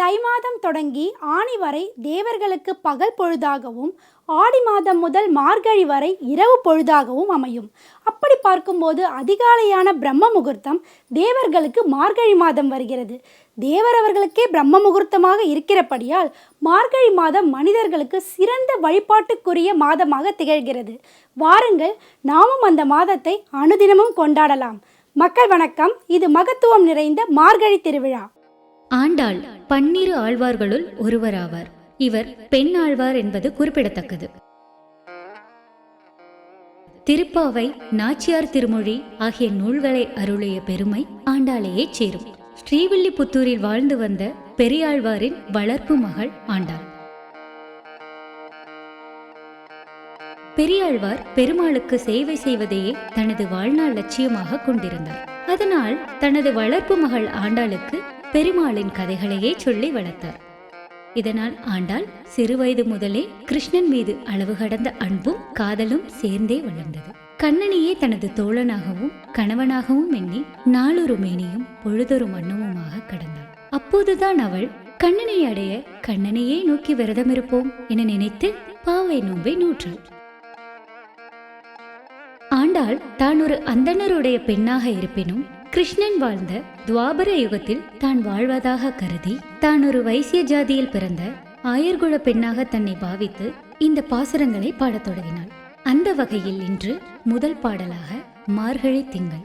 தை மாதம் தொடங்கி ஆணி வரை தேவர்களுக்கு பகல் பொழுதாகவும் ஆடி மாதம் முதல் மார்கழி வரை இரவு பொழுதாகவும் அமையும். அப்படி பார்க்கும்போது அதிகாலையான பிரம்ம முகூர்த்தம் தேவர்களுக்கு மார்கழி மாதம் வருகிறது. தேவரவர்களுக்கே பிரம்ம முகூர்த்தமாக இருக்கிறபடியால் மார்கழி மாதம் மனிதர்களுக்கு சிறந்த வழிபாட்டுக்குரிய மாதமாக திகழ்கிறது. வாருங்கள் நாமும் அந்த மாதத்தை அனுதினமும் கொண்டாடலாம். மக்கள் வணக்கம். இது மகத்துவம் நிறைந்த மார்கழி திருவிழா. ஆண்டாள் பன்னிரு ஆழ்வார்களுள் ஒருவராவார். இவர் பெண் ஆழ்வார் என்பது குறிப்பிடத்தக்கது. திருப்பாவை நாச்சியார் திருமொழி ஆகிய நூல்களை அருளிய பெருமை ஆண்டாளையே சேரும். ஸ்ரீவில்லிபுத்தூரில் வாழ்ந்து வந்த பெரியாழ்வாரின் வளர்ப்பு மகள் ஆண்டாள். பெரியாழ்வார் பெருமாளுக்கு சேவை செய்வதையே தனது வாழ்நாள் லட்சியமாக கொண்டிருந்தார். அதனால் தனது வளர்ப்பு மகள் ஆண்டாளுக்கு பெருமாளின் கதைகளையே சொல்லி வளர்த்தார். இதனால் ஆண்டாள் சிறுவயது முதலே கிருஷ்ணன் மீது அளவு கடந்த அன்பும் காதலும் சேர்ந்தே வளர்ந்தது. கண்ணனையே தனது தோழனாகவும் கணவனாகவும் எண்ணி நாளொரு மேனியும் பொழுதொரு மன்னமுமாக கடந்தாள். அப்போதுதான் அவள் கண்ணனை அடைய கண்ணனையே நோக்கி விரதம் இருப்போம் என நினைத்து பாவை நோன்பை நூற்றாள். ஆண்டாள் தான் ஒரு அந்தணருடைய பெண்ணாக இருப்பினும் கிருஷ்ணன் வாழ்ந்த துவாபர யுகத்தில் தான் வாழ்வதாக கருதி தான் ஒரு வைசிய ஜாதியில் பிறந்த ஆயர்குல பெண்ணாக தன்னை பாவித்து இந்த பாசுரங்களை பாடத் தொடங்கினாள். அந்த வகையில் இன்று முதல் பாடலாக மார்கழி திங்கள்.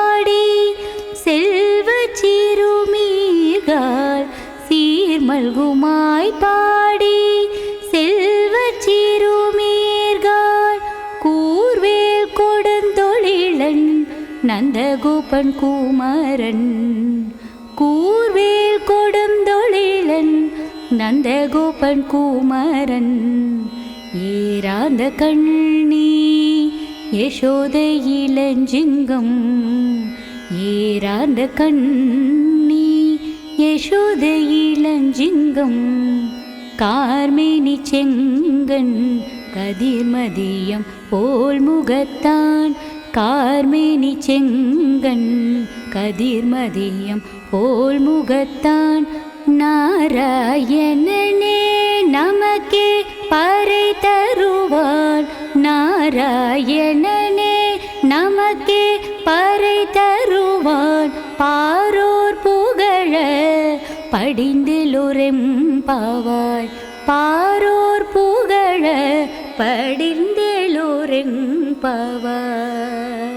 மல்குமாய் பாடி செல்வ சிறுமீர்கள் கூர்வேல் கொடுந்தொழிலன் நந்தகோபன் குமரன். கூர்வேல் கொடுந்தொழிலன் நந்தகோபன் குமரன். ஏராந்த கண்ணி யசோத இளஞ்சிங்கம். ஏராந்த கண் யசோத இளஞ்சிங்கம் கார்மேனி செங்கன் கதிர்மதியம் போல் முகத்தான். கார்மேனி செங்கன் கதிர்மதியம் போல் முகத்தான். நாராயணனே நமக்கே பறை தருவான். நாராயணனே நமக்கே பறை தருவான். பாரோர் புகழ படிந்திலுரெம் பாவாய் பாரோர் புகழ படிந்தெழுரெம் பாவாய்